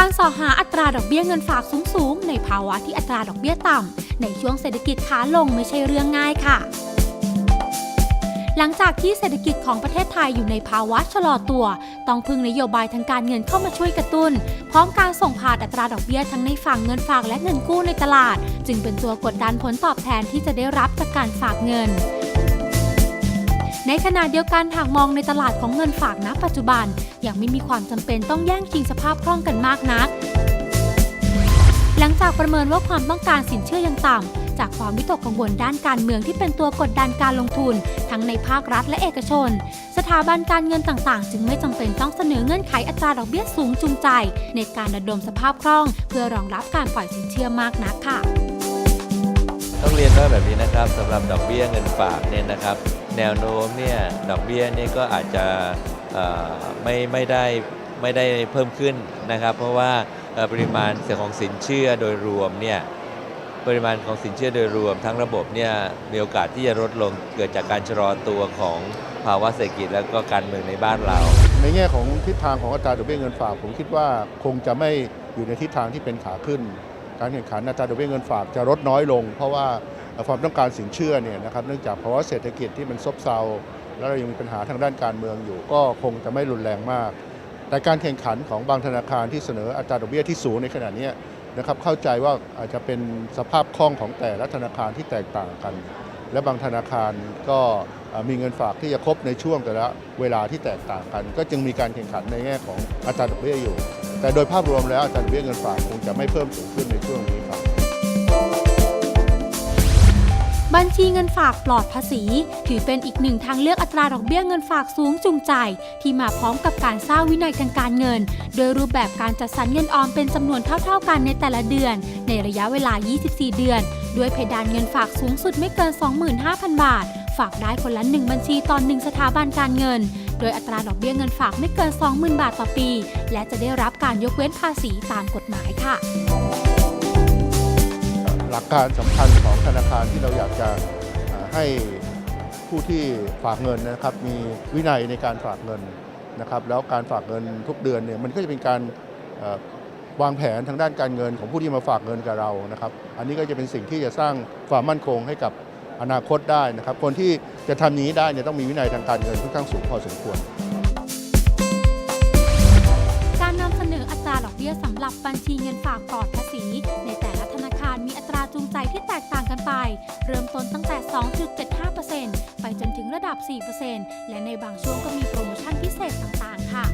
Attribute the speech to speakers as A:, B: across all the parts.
A: การสอหาอัตราดอกเบี้ยเงินฝากสูงๆ ในภาวะที่อัตราดอกเบี้ยต่ำ ในช่วงเศรษฐกิจขาลงไม่ใช่เรื่องง่ายค่ะ หลังจากที่เศรษฐกิจของประเทศไทยอยู่ในภาวะชะลอตัว ต้องพึ่งนโยบายทางการเงินเข้ามาช่วยกระตุ้น พร้อมการส่งผ่านอัตราดอกเบี้ยทั้งในฝั่งเงินฝากและเงินกู้ในตลาด จึงเป็นตัวกดดันผลตอบแทนที่จะได้รับจากการฝากเงิน ในขณะเดียวกันหากมองในตลาดของเงินฝากณปัจจุบัน ยังไม่มีความจำเป็นต้องแย่งชิงสภาพคล่องกันมากนัก หลังจากประเมินว่าความต้องการสินเชื่อยังต่ำจากความวิตกกังวลด้านการเมืองที่เป็นตัวกดดันการลงทุน ทั้งในภาครัฐและเอกชน สถาบันการเงินต่างๆ จึงไม่จำเป็นต้องเสนอเงื่อนไขอัตราดอกเบี้ยสูงจูงใจ ในการระดมสภาพคล่อง เพื่อรองรับการปล่อยสินเชื่อมากนักค่ะ
B: ต้องเรียนว่าแบบนี้นะครับสำหรับดอกเบี้ยเงินฝากเนี่ยนะครับ แนวโน้มเนี่ยดอกเบี้ยเนี่ยก็อาจจะไม่ไม่ได้ไม่ได้เพิ่มขึ้นนะครับ เพราะว่าปริมาณเสของสินเชื่อโดยรวมเนี่ยปริมาณของสินเชื่อโดยรวมทั้งระบบเนี่ยมีโอกาสที่จะลดลงเกิดจากการชะลอตัวของภาวะเศรษฐกิจและก็การเมืองในบ้านเรา
C: ในแง่ของทิศทางของอัตราดอกเบี้ยเงินฝาก ผมคิดว่าคงจะไม่อยู่ในทิศทางที่เป็นขาขึ้น การแข่งขันอัตราดอกเบี้ยเงินฝากจะลดน้อยลง เพราะว่า ความต้องการสินเชื่อเนี่ยนะครับเนื่องจากภาวะเศรษฐกิจที่มันซบเซา แล้วเรายังมีปัญหาทางด้านการเมืองอยู่ ก็คงจะไม่รุนแรงมาก แต่การแข่งขันของบางธนาคารที่เสนออัตราดอกเบี้ยที่สูงในขณะนี้นะครับเข้าใจว่าอาจจะเป็นสภาพคล่องของแต่ละธนาคารที่แตกต่างกัน และบางธนาคารก็มีเงินฝากที่จะครบในช่วงแต่ละเวลาที่แตกต่างกัน ก็จึงมีการแข่งขันในแง่ของอัตราดอกเบี้ยอยู่ แต่โดยภาพรวมแล้วอัตราดอกเบี้ยเงินฝากคงจะไม่เพิ่มสูงขึ้นในช่วงนี้ครับ
A: บัญชีเงินฝากปลอดภาษี ถือเป็นอีกหนึ่งทางเลือกอัตราดอกเบี้ยเงินฝากสูงจูงใจ ที่มาพร้อมกับการสร้างวินัยทางการเงิน โดยรูปแบบการจัดสรรเงินออมเป็นจำนวนเท่า ๆ กันในแต่ละเดือน ในระยะเวลา 24 เดือน ด้วยเพดานเงินฝากสูงสุดไม่เกิน 25,000 บาท ฝากได้คนละ1บัญชีต่อ1สถาบันการเงินโดยอัตราดอกเบี้ยเงินฝากไม่เกิน 20,000 บาทต่อปี และจะได้รับการยกเว้นภาษีตามกฎหมายค่ะ
C: หลักการสำคัญของธนาคารที่เราอยากจะให้ผู้ที่ฝากเงินนะครับ มีวินัยในการฝากเงินนะครับ แล้วการฝากเงินทุกเดือนเนี่ยมันก็จะเป็นการวางแผนทางด้านการเงินของผู้ที่มาฝากเงินกับเรานะครับ อันนี้ก็จะเป็นสิ่งที่จะสร้างความมั่นคงให้กับอนาคตได้นะครับ คนที่จะทำอย่านี้ได้เนี่ยต้องมีวินัยทางการเงินค่อนข้างสูงพอสมควร
A: การนำเสนออัตราดอกเบี้ยสำหรับบัญชีเงินฝากปลอดภาษีในแต่ละธนาคาร กต่างกันไป เริ่มต้นตั้งแต่ 2.75%ไปจนถึงระดับ 4%และในบางช่วงก็มีโปรโมชั่นพิเศษต่างๆ ค่ะ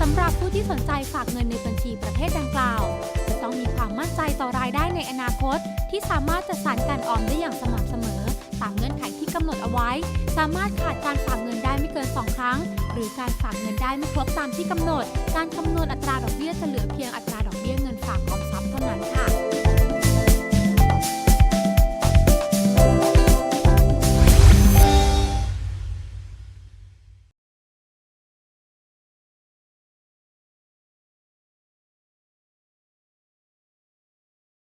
A: สำหรับผู้ที่สนใจฝากเงินในบัญชีประเภทดังกล่าว จะต้องมีความมั่นใจต่อรายได้ในอนาคต ที่สามารถจัดสรรการออมได้อย่างสม่ำเสมอตามเงื่อนไขที่กำหนดเอาไว้ สามารถขาดการฝากเงินได้ไม่เกิน 2 ครั้ง หรือการฝากเงินได้ไม่ครบตามที่กำหนด การคำนวณอัตราดอกเบี้ยจะเหลือเพียงอัตราดอกเบี้ยเงินฝากออม นั้นค่ะ